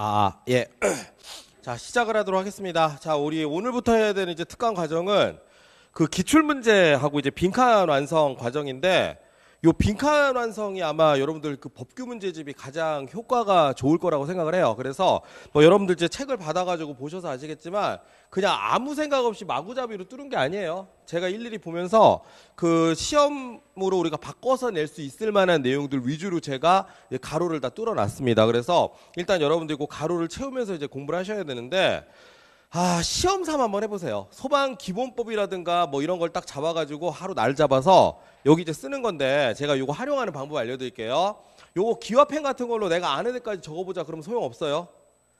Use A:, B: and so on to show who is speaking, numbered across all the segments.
A: 아, 예. 자, 시작을 하도록 하겠습니다. 자, 우리 오늘부터 해야 되는 이제 특강 과정은 그 기출 문제하고 이제 빈칸 완성 과정인데 요 빈칸 완성이 아마 여러분들 그 법규 문제집이 가장 효과가 좋을 거라고 생각을 해요. 그래서 뭐 여러분들 이제 책을 받아가지고 보셔서 아시겠지만 그냥 아무 생각 없이 마구잡이로 뚫은 게 아니에요. 제가 일일이 보면서 그 시험으로 우리가 바꿔서 낼 수 있을 만한 내용들 위주로 제가 가로를 다 뚫어놨습니다. 그래서 일단 여러분들 그 가로를 채우면서 이제 공부를 하셔야 되는데 아, 시험 삼아 한번 해보세요. 소방 기본법이라든가 뭐 이런 걸 딱 잡아가지고 하루 날 잡아서 여기 이제 쓰는 건데 제가 이거 활용하는 방법 알려드릴게요. 요거 기와펜 같은 걸로 내가 아는 데까지 적어보자 그러면 소용없어요.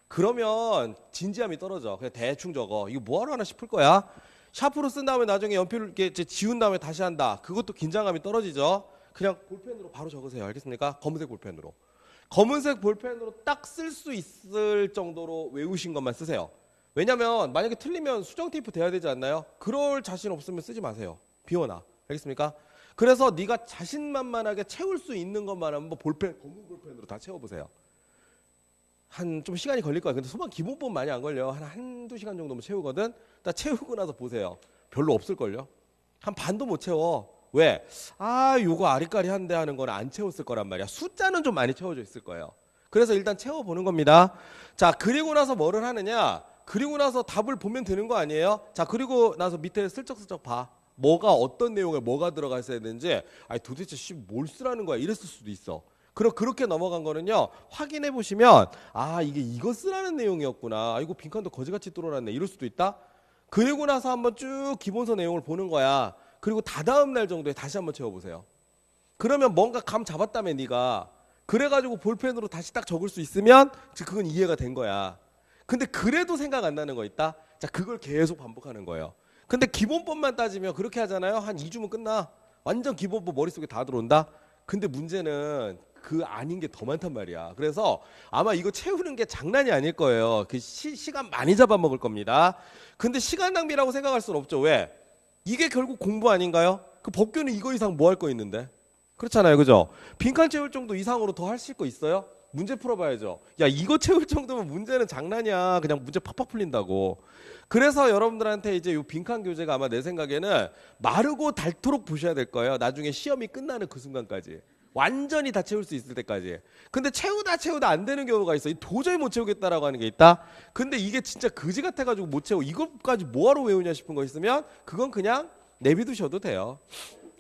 A: 그러면 진지함이 떨어져. 그냥 대충 적어. 이거 뭐하러 하나 싶을 거야. 샤프로 쓴 다음에 나중에 연필을 이렇게 지운 다음에 다시 한다. 그것도 긴장감이 떨어지죠. 그냥 볼펜으로 바로 적으세요. 알겠습니까? 검은색 볼펜으로. 검은색 볼펜으로 딱 쓸 수 있을 정도로 외우신 것만 쓰세요. 왜냐면 만약에 틀리면 수정 테이프 돼야 되지 않나요? 그럴 자신 없으면 쓰지 마세요. 비워놔. 알겠습니까? 그래서 네가 자신만만하게 채울 수 있는 것만 한번 볼펜 검은 볼펜으로 다 채워보세요. 한 좀 시간이 걸릴 거야. 근데 소방 기본법 많이 안 걸려. 한 한두 시간 정도면 채우거든. 딱 채우고 나서 보세요. 별로 없을걸요. 한 반도 못 채워. 왜? 아, 요거 아리까리한데 하는 거는 안 채웠을 거란 말이야. 숫자는 좀 많이 채워져 있을 거예요. 그래서 일단 채워보는 겁니다. 자, 그리고 나서 뭐를 하느냐? 그리고 나서 답을 보면 되는 거 아니에요? 자, 그리고 나서 밑에 슬쩍슬쩍 봐. 뭐가 어떤 내용에 뭐가 들어가 있어야 되는지, 아니 도대체 씨뭘 쓰라는 거야? 이랬을 수도 있어. 그럼 그렇게 넘어간 거는요 확인해 보시면 아 이게 이거 쓰라는 내용이었구나 아, 이거 빈칸도 거지같이 뚫어놨네 이럴 수도 있다 그리고 나서 한번 쭉 기본서 내용을 보는 거야 그리고 다다음 날 정도에 다시 한번 채워보세요 그러면 뭔가 감 잡았다며 네가 그래가지고 볼펜으로 다시 딱 적을 수 있으면 즉 그건 이해가 된 거야 근데 그래도 생각 안 나는 거 있다 자 그걸 계속 반복하는 거예요 근데 기본법만 따지면 그렇게 하잖아요 한 2주면 끝나 완전 기본법 머릿속에 다 들어온다 근데 문제는 그 아닌 게 더 많단 말이야. 그래서 아마 이거 채우는 게 장난이 아닐 거예요. 그 시, 시간 많이 잡아먹을 겁니다. 근데 시간 낭비라고 생각할 수는 없죠. 왜? 이게 결국 공부 아닌가요? 그 법규는 이거 이상 뭐 할 거 있는데? 그렇잖아요. 그죠? 빈칸 채울 정도 이상으로 더 하실 거 있어요? 문제 풀어봐야죠. 야, 이거 채울 정도면 문제는 장난이야. 그냥 문제 팍팍 풀린다고. 그래서 여러분들한테 이제 이 빈칸 교재가 아마 내 생각에는 마르고 닳도록 보셔야 될 거예요. 나중에 시험이 끝나는 그 순간까지. 완전히 다 채울 수 있을 때까지. 근데 채우다 채우다 안 되는 경우가 있어. 도저히 못 채우겠다라고 하는 게 있다. 근데 이게 진짜 그지 같아가지고 못 채워. 이것까지 뭐하러 외우냐 싶은 거 있으면 그건 그냥 내비두셔도 돼요.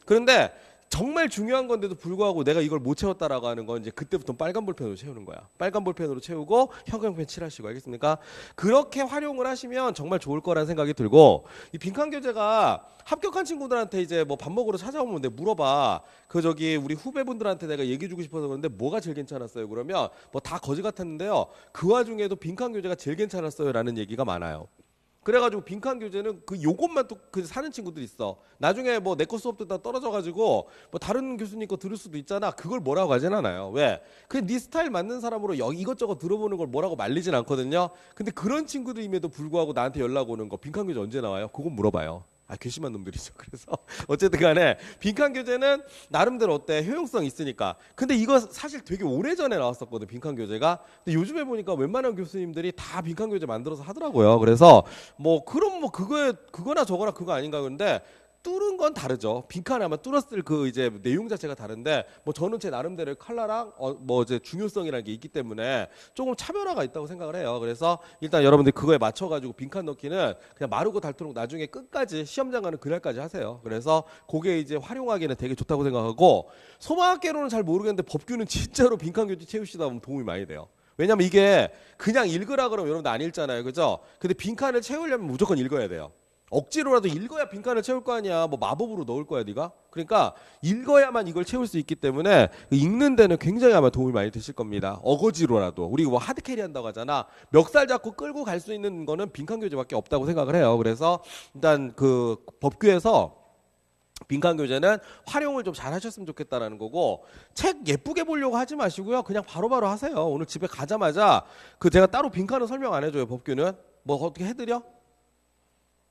A: 그런데 정말 중요한 건데도 불구하고 내가 이걸 못 채웠다라고 하는 건 이제 그때부터 빨간 볼펜으로 채우는 거야. 빨간 볼펜으로 채우고 형광펜 칠하시고 알겠습니까? 그렇게 활용을 하시면 정말 좋을 거라는 생각이 들고 이 빈칸 교재가 합격한 친구들한테 이제 뭐 밥 먹으러 찾아오면 내 물어봐. 그 저기 우리 후배분들한테 내가 얘기해 주고 싶어서 그런데 뭐가 제일 괜찮았어요? 그러면 뭐 다 거지 같았는데요. 그 와중에도 빈칸 교재가 제일 괜찮았어요라는 얘기가 많아요. 그래가지고 빈칸 교재는 그 요것만 또 그 사는 친구들 있어. 나중에 뭐 내 거 수업 듣다 떨어져가지고 뭐 다른 교수님 거 들을 수도 있잖아. 그걸 뭐라고 하진 않아요. 왜? 그냥 네 스타일 맞는 사람으로 이것저것 들어보는 걸 뭐라고 말리진 않거든요. 근데 그런 친구들임에도 불구하고 나한테 연락 오는 거 빈칸 교재 언제 나와요? 그건 물어봐요. 아, 괘씸한 놈들이죠. 그래서 어쨌든 간에 빈칸 교재는 나름대로 어때? 효용성 있으니까. 근데 이거 사실 되게 오래전에 나왔었거든. 빈칸 교재가. 근데 요즘에 보니까 웬만한 교수님들이 다 빈칸 교재 만들어서 하더라고요. 그래서 뭐 그럼 뭐 그거에 그거나 저거나 그거 아닌가 그런데 뚫은 건 다르죠. 빈칸에 아마 뚫었을 그 이제 내용 자체가 다른데 뭐 저는 제 나름대로 컬러랑 어 뭐 이제 중요성이라는 게 있기 때문에 조금 차별화가 있다고 생각을 해요. 그래서 일단 여러분들 그거에 맞춰 가지고 빈칸 넣기는 그냥 마르고 닳도록 나중에 끝까지 시험장 가는 그날까지 하세요. 그래서 그게 이제 활용하기는 되게 좋다고 생각하고 소방학계로는 잘 모르겠는데 법규는 진짜로 빈칸 교재 채우시다 보면 도움이 많이 돼요. 왜냐면 이게 그냥 읽으라 그러면 여러분들 안 읽잖아요. 그죠? 근데 빈칸을 채우려면 무조건 읽어야 돼요. 억지로라도 읽어야 빈칸을 채울 거 아니야. 뭐 마법으로 넣을 거야, 네가. 그러니까 읽어야만 이걸 채울 수 있기 때문에 읽는 데는 굉장히 아마 도움이 많이 되실 겁니다. 어거지로라도 우리 뭐 하드캐리 한다고 하잖아. 멱살 잡고 끌고 갈 수 있는 거는 빈칸 교재밖에 없다고 생각을 해요. 그래서 일단 그 법규에서 빈칸 교재는 활용을 좀 잘 하셨으면 좋겠다라는 거고 책 예쁘게 보려고 하지 마시고요. 그냥 바로바로 하세요. 오늘 집에 가자마자 그 제가 따로 빈칸은 설명 안 해줘요. 법규는 뭐 어떻게 해드려?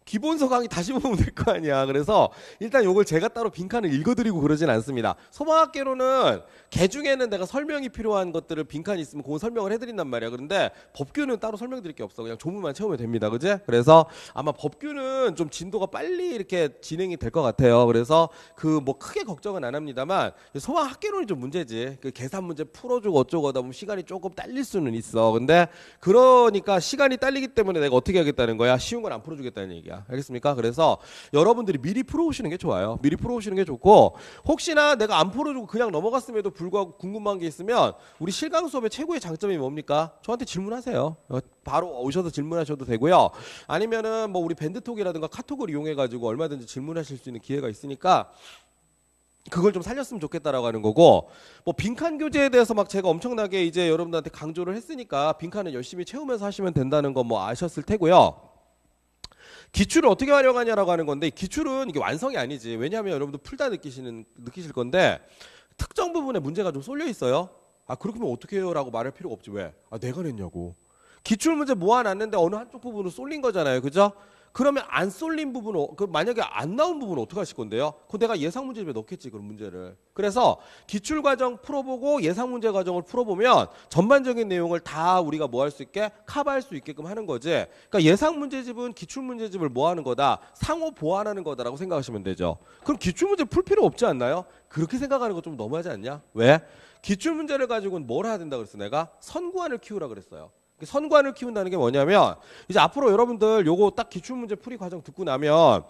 A: 기본서 강의 다시 보면 될 거 아니야. 그래서 일단 요걸 제가 따로 빈칸을 읽어드리고 그러진 않습니다. 소방학계로는 개 중에는 내가 설명이 필요한 것들을 빈칸이 있으면 그건 설명을 해드린단 말이야. 그런데 법규는 따로 설명드릴 게 없어. 그냥 조문만 채우면 됩니다. 그지? 그래서 아마 법규는 좀 진도가 빨리 이렇게 진행이 될 것 같아요. 그래서 그 뭐 크게 걱정은 안 합니다만 소방학계론이 좀 문제지. 그 계산 문제 풀어주고 어쩌고 하다 보면 시간이 조금 딸릴 수는 있어. 근데 그러니까 시간이 딸리기 때문에 내가 어떻게 하겠다는 거야? 쉬운 건 안 풀어주겠다는 얘기야. 알겠습니까? 그래서 여러분들이 미리 풀어오시는 게 좋아요. 미리 풀어오시는 게 좋고 혹시나 내가 안 풀어주고 그냥 넘어갔음에도 불구하고 궁금한 게 있으면 우리 실강 수업의 최고의 장점이 뭡니까? 저한테 질문하세요. 어, 바로 오셔서 질문하셔도 되고요. 아니면은 뭐 우리 밴드톡이라든가 카톡을 이용해 가지고 얼마든지 질문하실 수 있는 기회가 있으니까 그걸 좀 살렸으면 좋겠다라고 하는 거고 뭐 빈칸 교재에 대해서 막 제가 엄청나게 이제 여러분들한테 강조를 했으니까 빈칸을 열심히 채우면서 하시면 된다는 거 뭐 아셨을 테고요. 기출을 어떻게 활용하냐라고 하는 건데 기출은 이게 완성이 아니지. 왜냐하면 여러분들 풀다 느끼시는 느끼실 건데 특정 부분에 문제가 좀 쏠려 있어요. 아 그렇게 면 어떻게 해요라고 말할 필요가 없지 왜? 아 내가 냈냐고. 기출 문제 모아놨는데 어느 한쪽 부분은 쏠린 거잖아요, 그죠? 그러면 안 쏠린 부분은 어- 그 만약에 안 나온 부분은 어떻게 하실 건데요? 그 내가 예상 문제집에 넣겠지 그런 문제를. 그래서 기출 과정 풀어보고 예상 문제 과정을 풀어보면 전반적인 내용을 다 우리가 뭐 할 수 있게 커버할 수 있게끔 하는 거지. 그러니까 예상 문제집은 기출 문제집을 뭐 하는 거다, 상호 보완하는 거다라고 생각하시면 되죠. 그럼 기출 문제 풀 필요 없지 않나요? 그렇게 생각하는 거 좀 너무하지 않냐? 왜? 기출 문제를 가지고는 뭘 해야 된다 그랬어 내가 선구안을 키우라 그랬어요. 그 선관을 키운다는 게 뭐냐면 이제 앞으로 여러분들 요거 딱 기출 문제 풀이 과정 듣고 나면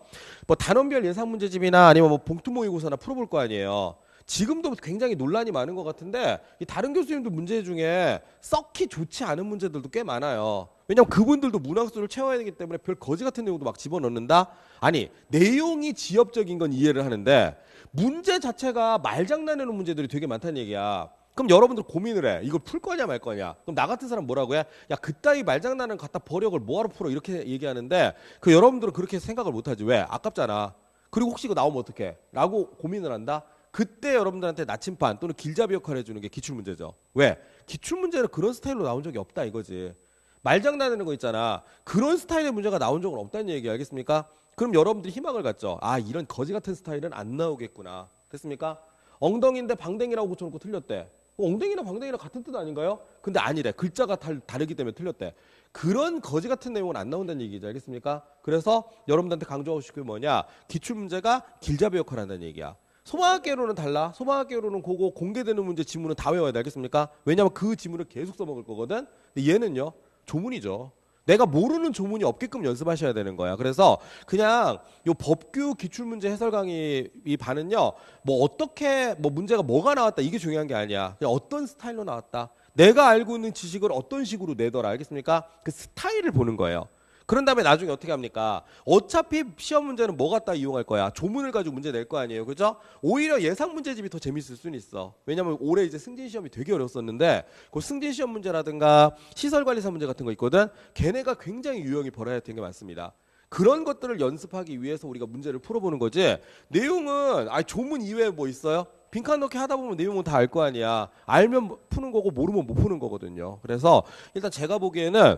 A: 뭐 단원별 예상 문제집이나 아니면 뭐 봉투 모의고사나 풀어볼 거 아니에요. 지금도 굉장히 논란이 많은 것 같은데 이 다른 교수님들 문제 중에 썩히 좋지 않은 문제들도 꽤 많아요. 왜냐면 그분들도 문항수를 채워야 되기 때문에 별 거지 같은 내용도 막 집어넣는다. 아니 내용이 지엽적인 건 이해를 하는데 문제 자체가 말장난하는 문제들이 되게 많다는 얘기야. 그럼 여러분들 고민을 해. 이걸 풀 거냐 말 거냐. 그럼 나 같은 사람 뭐라고 해? 야 그따위 말장난은 갖다 버려 그걸 뭐하러 풀어 이렇게 얘기하는데 그 여러분들은 그렇게 생각을 못 하지. 왜? 아깝잖아. 그리고 혹시 이거 나오면 어떡해? 라고 고민을 한다. 그때 여러분들한테 나침반 또는 길잡이 역할을 해주는 게 기출 문제죠. 왜? 기출 문제는 그런 스타일로 나온 적이 없다 이거지. 말장난하는 거 있잖아. 그런 스타일의 문제가 나온 적은 없다는 얘기 알겠습니까? 그럼 여러분들이 희망을 갖죠. 아 이런 거지 같은 스타일은 안 나오겠구나. 됐습니까? 엉덩이인데 방댕이라고 고쳐놓고 틀렸대. 어, 엉덩이나 방댕이랑 같은 뜻 아닌가요? 근데 아니래. 글자가 달, 다르기 때문에 틀렸대. 그런 거지 같은 내용은 안 나온다는 얘기죠. 알겠습니까? 그래서 여러분들한테 강조하고 싶은 게 뭐냐? 기출 문제가 길잡이 역할을 한다는 얘기야. 소방학계로는 달라. 소방학계로는 그거 공개되는 문제 지문은 다 외워야 돼. 알겠습니까? 왜냐면 그 지문을 계속 써먹을 거거든. 근데 얘는요. 조문이죠. 내가 모르는 조문이 없게끔 연습하셔야 되는 거야. 그래서 그냥 요 법규 기출 문제 해설 강의 이 반은요. 뭐 어떻게 뭐 문제가 뭐가 나왔다 이게 중요한 게 아니야. 그냥 어떤 스타일로 나왔다. 내가 알고 있는 지식을 어떤 식으로 내더라. 알겠습니까? 그 스타일을 보는 거예요. 그런 다음에 나중에 어떻게 합니까? 어차피 시험 문제는 뭐 갖다 이용할 거야? 조문을 가지고 문제 낼 거 아니에요. 그죠? 오히려 예상 문제집이 더 재밌을 수는 있어. 왜냐면 올해 이제 승진 시험이 되게 어려웠었는데 그 승진 시험 문제라든가 시설 관리사 문제 같은 거 있거든. 걔네가 굉장히 유형이 벌어야 되는 게 많습니다. 그런 것들을 연습하기 위해서 우리가 문제를 풀어보는 거지. 내용은 아 조문 이외에 뭐 있어요? 빈칸 넣기 하다 보면 내용은 다 알 거 아니야. 알면 푸는 거고 모르면 못 푸는 거거든요. 그래서 일단 제가 보기에는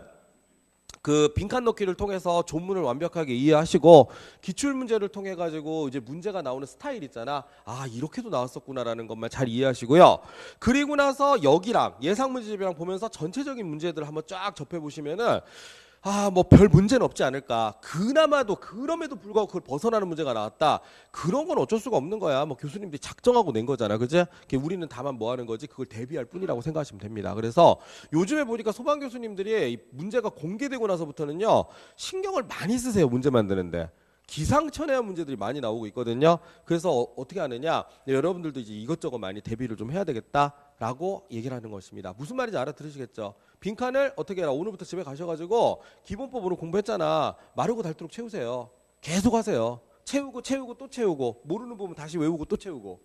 A: 그 빈칸 넣기를 통해서 조문을 완벽하게 이해하시고 기출 문제를 통해 가지고 이제 문제가 나오는 스타일 있잖아. 아 이렇게도 나왔었구나라는 것만 잘 이해하시고요. 그리고 나서 여기랑 예상 문제집이랑 보면서 전체적인 문제들 을 한번 쫙 접해 보시면은 아, 뭐 별 문제는 없지 않을까. 그나마도 그럼에도 불구하고 그걸 벗어나는 문제가 나왔다. 그런 건 어쩔 수가 없는 거야. 뭐 교수님들이 작정하고 낸 거잖아. 그지? 우리는 다만 뭐 하는 거지? 그걸 대비할 뿐이라고 생각하시면 됩니다. 그래서 요즘에 보니까 소방 교수님들이 이 문제가 공개되고 나서부터는요. 신경을 많이 쓰세요. 문제 만드는데. 기상천외한 문제들이 많이 나오고 있거든요. 그래서 어, 떻게 하느냐? 네, 여러분들도 이제 이것저것 많이 대비를 좀 해야 되겠다라고 얘기를 하는 것입니다. 무슨 말인지 알아들으시겠죠? 빈칸을 어떻게 해라? 오늘부터 집에 가셔가지고 기본법으로 공부했잖아. 마르고 닳도록 채우세요. 계속 하세요. 채우고 채우고 또 채우고 모르는 부분 다시 외우고 또 채우고.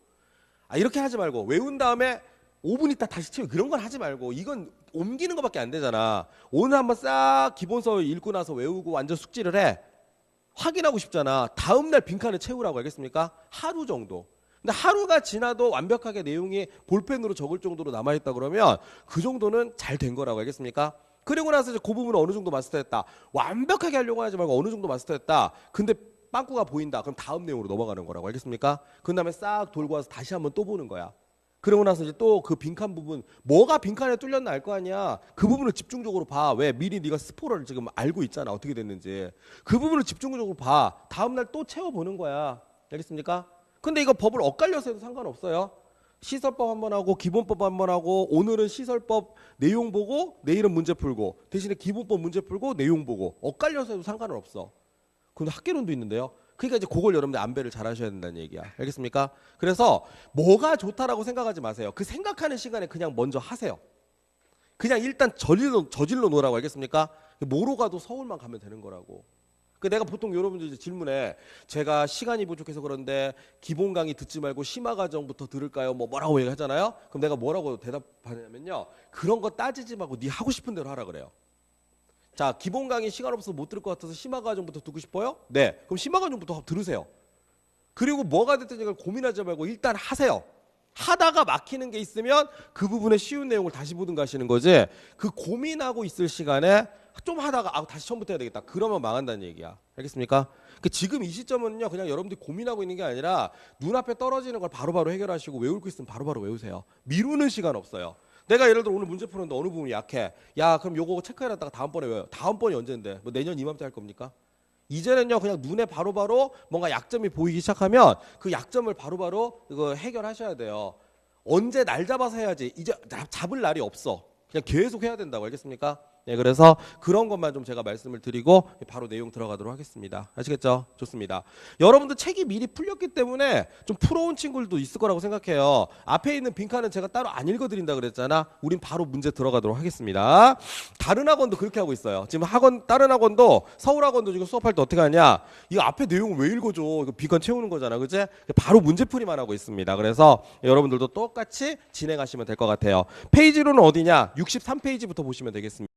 A: 아 이렇게 하지 말고 외운 다음에 5분 있다 다시 채우고 그런 건 하지 말고 이건 옮기는 것밖에 안 되잖아. 오늘 한번 싹 기본서 읽고 나서 외우고 완전 숙지를 해. 확인하고 싶잖아. 다음 날 빈칸을 채우라고 알겠습니까? 하루 정도. 근데 하루가 지나도 완벽하게 내용이 볼펜으로 적을 정도로 남아있다 그러면 그 정도는 잘 된 거라고 알겠습니까? 그리고 나서 이제 그 부분을 어느 정도 마스터했다. 완벽하게 하려고 하지 말고 어느 정도 마스터했다. 근데 빵꾸가 보인다. 그럼 다음 내용으로 넘어가는 거라고 알겠습니까? 그 다음에 싹 돌고 와서 다시 한번 또 보는 거야. 그러고 나서 이제 또 그 빈칸 부분 뭐가 빈칸에 뚫렸나 알 거 아니야. 그 부분을 집중적으로 봐. 왜 미리 네가 스포를 지금 알고 있잖아. 어떻게 됐는지. 그 부분을 집중적으로 봐. 다음 날 또 채워 보는 거야. 알겠습니까? 근데 이거 법을 엇갈려서 해도 상관없어요. 시설법 한 번 하고 기본법 한 번 하고 오늘은 시설법 내용 보고 내일은 문제 풀고 대신에 기본법 문제 풀고 내용 보고 엇갈려서 해도 상관은 없어. 근데 학계론도 있는데요. 그러니까 이제 그걸 여러분들 안배를 잘 하셔야 된다는 얘기야. 알겠습니까? 그래서 뭐가 좋다라고 생각하지 마세요. 그 생각하는 시간에 그냥 먼저 하세요. 그냥 일단 저질러 저질러 놓으라고 알겠습니까? 뭐로 가도 서울만 가면 되는 거라고. 그 내가 보통 여러분들 질문에 제가 시간이 부족해서 그런데 기본 강의 듣지 말고 심화 과정부터 들을까요? 뭐 뭐라고 얘기하잖아요. 그럼 내가 뭐라고 대답하냐면요. 그런 거 따지지 말고 네 하고 싶은 대로 하라 그래요. 자, 기본 강의 시간 없어서 못 들을 것 같아서 심화 과정부터 듣고 싶어요? 네. 그럼 심화 과정부터 들으세요. 그리고 뭐가 됐든 이걸 고민하지 말고 일단 하세요. 하다가 막히는 게 있으면 그 부분의 쉬운 내용을 다시 보든가 하시는 거지. 그 고민하고 있을 시간에 좀 하다가 아 다시 처음부터 해야 되겠다. 그러면 망한다는 얘기야. 알겠습니까? 그 지금 이 시점은요. 그냥 여러분들이 고민하고 있는 게 아니라 눈앞에 떨어지는 걸 바로바로 해결하시고 외울 거 있으면 바로 바로 외우세요. 미루는 시간 없어요. 내가 예를 들어 오늘 문제 푸는데 어느 부분이 약해. 야, 그럼 요거 체크해놨다가 다음번에 외워요. 다음번이 언젠데? 뭐 내년 이맘때 할 겁니까? 이제는요 그냥 눈에 바로 바로 뭔가 약점이 보이기 시작하면 그 약점을 바로바로 이거 해결하셔야 돼요. 언제 날 잡아서 해야지. 이제 나- 잡을 날이 없어. 그냥 계속 해야 된다고 알겠습니까? 네, 그래서 그런 것만 좀 제가 말씀을 드리고 바로 내용 들어가도록 하겠습니다. 아시겠죠? 좋습니다. 여러분들 책이 미리 풀렸기 때문에 좀 풀어온 친구들도 있을 거라고 생각해요. 앞에 있는 빈칸은 제가 따로 안 읽어드린다 그랬잖아. 우린 바로 문제 들어가도록 하겠습니다. 다른 학원도 그렇게 하고 있어요. 지금 학원 다른 학원도 서울 학원도 지금 수업할 때 어떻게 하냐? 이 앞에 내용을 왜 읽어줘? 이거 빈칸 채우는 거잖아, 그지? 바로 문제풀이만 하고 있습니다. 그래서 여러분들도 똑같이 진행하시면 될 것 같아요. 페이지로는 어디냐? 63페이지부터 보시면 되겠습니다.